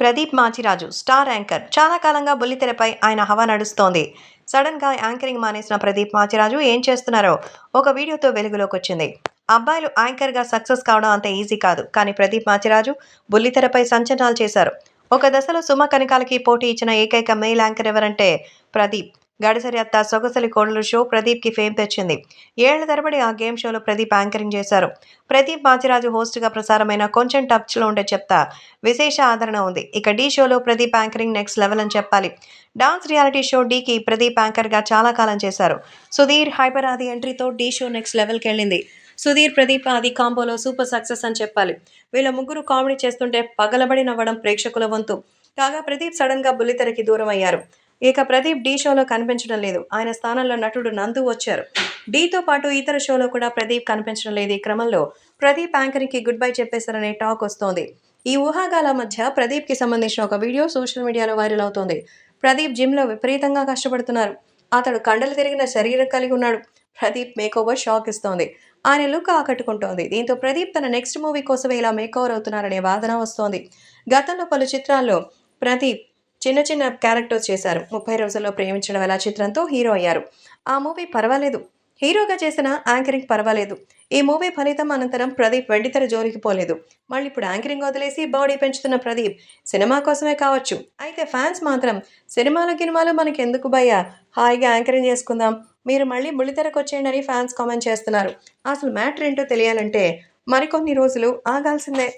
Pradeep Machiraju star anchor. చాలా కాలంగా బుల్లితెరపై ఆయన హవా నడుస్తోంది. సడన్గా యాంకరింగ్ మానేసిన ప్రదీప్ మాచిరాజు ఏం చేస్తున్నారో ఒక వీడియోతో వెలుగులోకి వచ్చింది అబ్బాయిలు యాంకర్గా సక్సెస్ కావడం అంత ఈజీ కాదు కానీ ప్రదీప్ మాచిరాజు బుల్లితెరపై సంచలనాలు చేశారు. ఒక దశలో సుమ కనికాలకి పోటీ ఇచ్చిన ఏకైక మెయిల్ యాంకర్ ఎవరంటే ప్రదీప్. గడిసరి అత్త సొగసలి కోడలు షో ప్రదీప్కి ఫేమ్ తెచ్చింది. ఏళ్ళ తరబడి ఆ గేమ్ షోలో ప్రదీప్ యాంకరింగ్ చేశారు. ప్రదీప్ మాచిరాజు హోస్ట్గా ప్రసారమైన కొంచెం టచ్లో ఉండే చెప్తా విశేష ఆదరణ ఉంది. ఇక డీ షోలో ప్రదీప్ యాంకరింగ్ నెక్స్ట్ లెవెల్ అని చెప్పాలి. డాన్స్ రియాలిటీ షో డీకి ప్రదీప్ యాంకర్గా చాలా కాలం చేశారు. సుధీర్ హైపర్ ఆది ఎంట్రీతో డీ షో నెక్స్ట్ లెవెల్కి వెళ్ళింది. సుధీర్ ప్రదీప్ ఆది కాంబోలో సూపర్ సక్సెస్ అని చెప్పాలి. వీళ్ళ ముగ్గురు కామెడీ చేస్తుంటే పగలబడి నవ్వడం ప్రేక్షకుల వంతు. కాగా ప్రదీప్ సడన్గా బుల్లితెరకి దూరం అయ్యారు. ఇక ప్రదీప్ డీ షోలో కనిపించడం లేదు. ఆయన స్థానంలో నటుడు నందు వచ్చారు. డీతో పాటు ఇతర షోలో కూడా ప్రదీప్ కనిపించడం లేదు. ఈ క్రమంలో ప్రదీప్ యాంకరింగ్కి గుడ్ బై చెప్పేశారనే టాక్ వస్తోంది. ఈ ఊహాగాల మధ్య ప్రదీప్కి సంబంధించిన ఒక వీడియో సోషల్ మీడియాలో వైరల్ అవుతోంది. ప్రదీప్ జిమ్లో విపరీతంగా కష్టపడుతున్నారు. అతడు కండలు తిరిగిన శరీరం కలిగి ఉన్నాడు. ప్రదీప్ మేకోవర్ షాక్ ఇస్తోంది. ఆయన లుక్ ఆకట్టుకుంటోంది. దీంతో ప్రదీప్ తన నెక్స్ట్ మూవీ కోసమే ఇలా మేకోవర్ అవుతున్నారనే వాదన వస్తోంది. గతంలో పలు చిత్రాల్లో ప్రదీప్ చిన్న చిన్న క్యారెక్టర్స్ చేశారు. ముప్పై రోజుల్లో ప్రేమించడం ఎలా చిత్రంతో హీరో అయ్యారు. ఆ మూవీ పర్వాలేదు. హీరోగా చేసిన యాంకరింగ్ పర్వాలేదు. ఈ మూవీ ఫలితం అనంతరం ప్రదీప్ వెండితెర జోలికి పోలేదు. మళ్ళీ ఇప్పుడు యాంకరింగ్ వదిలేసి బాడీ పెంచుతున్న ప్రదీప్ సినిమా కోసమే కావచ్చు. అయితే ఫ్యాన్స్ మాత్రం సినిమాలు గినిమాలు మనకి ఎందుకు భయ్యా? హాయిగా యాంకరింగ్ చేసుకుందాం. మీరు మళ్ళీ ముళ్ళితెరకు వచ్చేయండి అని ఫ్యాన్స్ కామెంట్ చేస్తున్నారు. అసలు మ్యాటర్ ఏంటో తెలియాలంటే మరికొన్ని రోజులు ఆగాల్సిందే.